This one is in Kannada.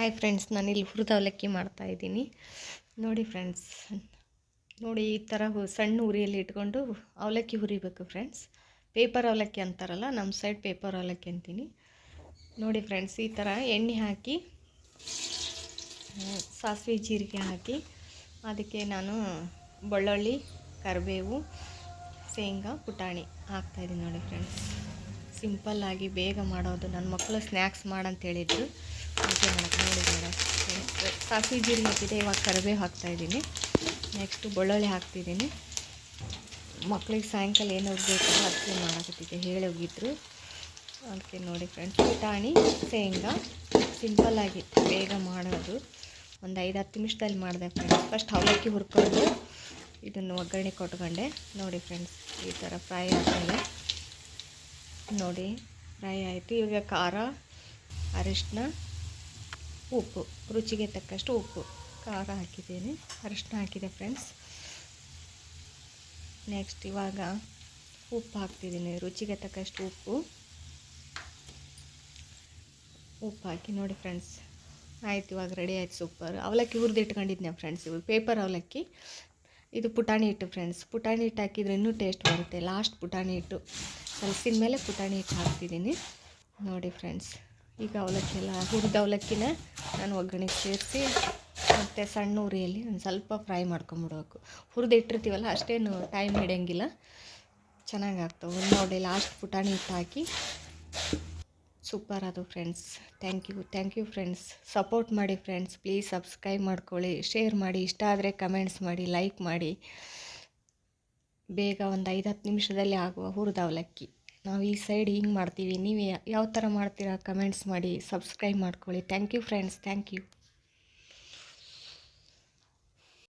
ಹಾಯ್ ಫ್ರೆಂಡ್ಸ್ ನಾನಿಲ್ಲಿ ಹುರಿದ ಅವಲಕ್ಕಿ ಮಾಡ್ತಾಯಿದ್ದೀನಿ ನೋಡಿ ಫ್ರೆಂಡ್ಸ್ ನೋಡಿ ಈ ಥರ ಸಣ್ಣ ಉರಿಯಲ್ಲಿ ಇಟ್ಕೊಂಡು ಅವಲಕ್ಕಿ ಹುರಿಬೇಕು ಫ್ರೆಂಡ್ಸ್ ಪೇಪರ್ ಅವಲಕ್ಕಿ ಅಂತಾರಲ್ಲ ನಮ್ಮ ಸೈಡ್ ಪೇಪರ್ ಅವಲಕ್ಕಿ ಅಂತೀನಿ. ನೋಡಿ ಫ್ರೆಂಡ್ಸ್ ಈ ಥರ ಎಣ್ಣೆ ಹಾಕಿ ಸಾಸಿವೆ ಜೀರಿಗೆ ಹಾಕಿ, ಅದಕ್ಕೆ ನಾನು ಬೆಳ್ಳುಳ್ಳಿ, ಕರಿಬೇವು, ಶೇಂಗಾ, ಪುಟಾಣಿ ಹಾಕ್ತಾಯಿದ್ದೀನಿ ನೋಡಿ ಫ್ರೆಂಡ್ಸ್ ಸಿಂಪಲ್ಲಾಗಿ ಬೇಗ ಮಾಡೋದು. ನನ್ನ ಮಕ್ಕಳು ಸ್ನ್ಯಾಕ್ಸ್ ಮಾಡಂತ ಹೇಳಿದ್ರು. ಅದಕ್ಕೆ ಮಾಡೋಕ್ಕೆ ನೋಡಿ ಸಾಸಿವೆ ಜೀರಿಗೆ ಹಾಕಿದೆ ಇವಾಗ ಕರಿಬೇವು ಹಾಕ್ತಾಯಿದ್ದೀನಿ ನೆಕ್ಸ್ಟು ಬೆಳ್ಳುಳ್ಳಿ ಹಾಕ್ತಿದ್ದೀನಿ. ಮಕ್ಳಿಗೆ ಸಾಯಂಕಾಲ ಏನು ಬೇಕು ಅದಕ್ಕೆ ಮಾಡಕತ್ತಿದ್ದೆ. ಹೇಳಿ ಹೋಗಿದ್ರು. ಅದಕ್ಕೆ ನೋಡಿ ಫ್ರೆಂಡ್ಸ್ ಪುಟಾಣಿ ಶೇಂಗಾ ಸಿಂಪಲ್ಲಾಗಿ ಬೇಗ ಮಾಡೋದು. ಒಂದು ಐದು ಹತ್ತು ನಿಮಿಷದಲ್ಲಿ ಮಾಡಿದೆ ಫ್ರೆಂಡ್ಸ್ ಫಸ್ಟ್ ಅವಲಕ್ಕಿ ಹುರ್ಕೊಂಡು ಇದನ್ನು ಒಗ್ಗರಣೆ ಕೊಟ್ಕೊಂಡೆ. ನೋಡಿ ಫ್ರೆಂಡ್ಸ್ ಈ ಥರ ಫ್ರೈ ಆದಮೇಲೆ ನೋಡಿ ಫ್ರೈ ಆಯಿತು. ಇವಾಗ ಖಾರ ಅರಿಶಿನ ಉಪ್ಪು, ರುಚಿಗೆ ತಕ್ಕಷ್ಟು ಉಪ್ಪು. ಖಾರ ಹಾಕಿದ್ದೀನಿ ಅರಿಶಿನ ಹಾಕಿದೆ ಫ್ರೆಂಡ್ಸ್ ನೆಕ್ಸ್ಟ್ ಇವಾಗ ಉಪ್ಪು ಹಾಕ್ತಿದ್ದೀನಿ, ರುಚಿಗೆ ತಕ್ಕಷ್ಟು ಉಪ್ಪು. ಉಪ್ಪು ಹಾಕಿ ನೋಡಿ ಫ್ರೆಂಡ್ಸ್ ಆಯ್ತು, ಇವಾಗ ರೆಡಿ ಆಯ್ತು ಸೂಪರ್ ಅವಲಕ್ಕಿ ಹುರಿದು ಇಟ್ಕೊಂಡಿದ್ದೆ ಫ್ರೆಂಡ್ಸ್ ಇವು ಪೇಪರ್ ಅವಲಕ್ಕಿ. ಇದು ಪುಟಾಣಿ ಹಿಟ್ಟು ಫ್ರೆಂಡ್ಸ್ ಪುಟಾಣಿ ಹಿಟ್ಟು ಹಾಕಿದ್ರೆ ಇನ್ನೂ ಟೇಸ್ಟ್ ಬರುತ್ತೆ. ಲಾಸ್ಟ್ ಪುಟಾಣಿ ಹಿಟ್ಟು. ಕಲಸಿದ ಮೇಲೆ ಪುಟಾಣಿ ಹಿಟ್ಟು ಹಾಕ್ತಿದ್ದೀನಿ. ನೋಡಿ ಫ್ರೆಂಡ್ಸ್ ಈಗ ಅವಲಕ್ಕಿ ಎಲ್ಲ ಹುರಿದ ಅವಲಕ್ಕಿನ ನಾನು ಒಗ್ಗರಣೆಗೆ ಸೇರಿಸಿ ಮತ್ತು ಸಣ್ಣ ಉರಿಯಲ್ಲಿ ಒಂದು ಸ್ವಲ್ಪ ಫ್ರೈ ಮಾಡ್ಕೊಂಬಿಡ್ಬೇಕು. ಹುರಿದು ಇಟ್ಟಿರ್ತೀವಲ್ಲ, ಅಷ್ಟೇನು ಟೈಮ್ ಹಿಡಿಯಂಗಿಲ್ಲ. ಚೆನ್ನಾಗಿ ಆಗ್ತವೆ. ನೋಡಿ ಲಾಸ್ಟ್ ಪುಟಾಣಿ ಹಿಟ್ಟು ಹಾಕಿ. ಸೂಪರ್ ಅದು friends thank you thank you friends support ಮಾಡಿ ಫ್ರೆಂಡ್ಸ್ ಪ್ಲೀಸ್ ಸಬ್ಸ್ಕ್ರೈಬ್ ಮಾಡ್ಕೊಳ್ಳಿ. ಶೇರ್ ಮಾಡಿ. ಇಷ್ಟ ಆದರೆ ಕಮೆಂಟ್ಸ್ ಮಾಡಿ ಲೈಕ್ ಮಾಡಿ. ಬೇಗ ಒಂದು ಐದು ಹತ್ತು ನಿಮಿಷದಲ್ಲಿ ಆಗುವ ಹುರಿದ ಅವಲಕ್ಕಿ. ನಾವು ಈ ಸೈಡ್ ಹಿಂಗೆ ಮಾಡ್ತೀವಿ. ನೀವು ಯಾವ ಥರ ಮಾಡ್ತೀರಾ? ಕಮೆಂಟ್ಸ್ ಮಾಡಿ ಸಬ್ಸ್ಕ್ರೈಬ್ ಮಾಡ್ಕೊಳ್ಳಿ. Thank you friends thank you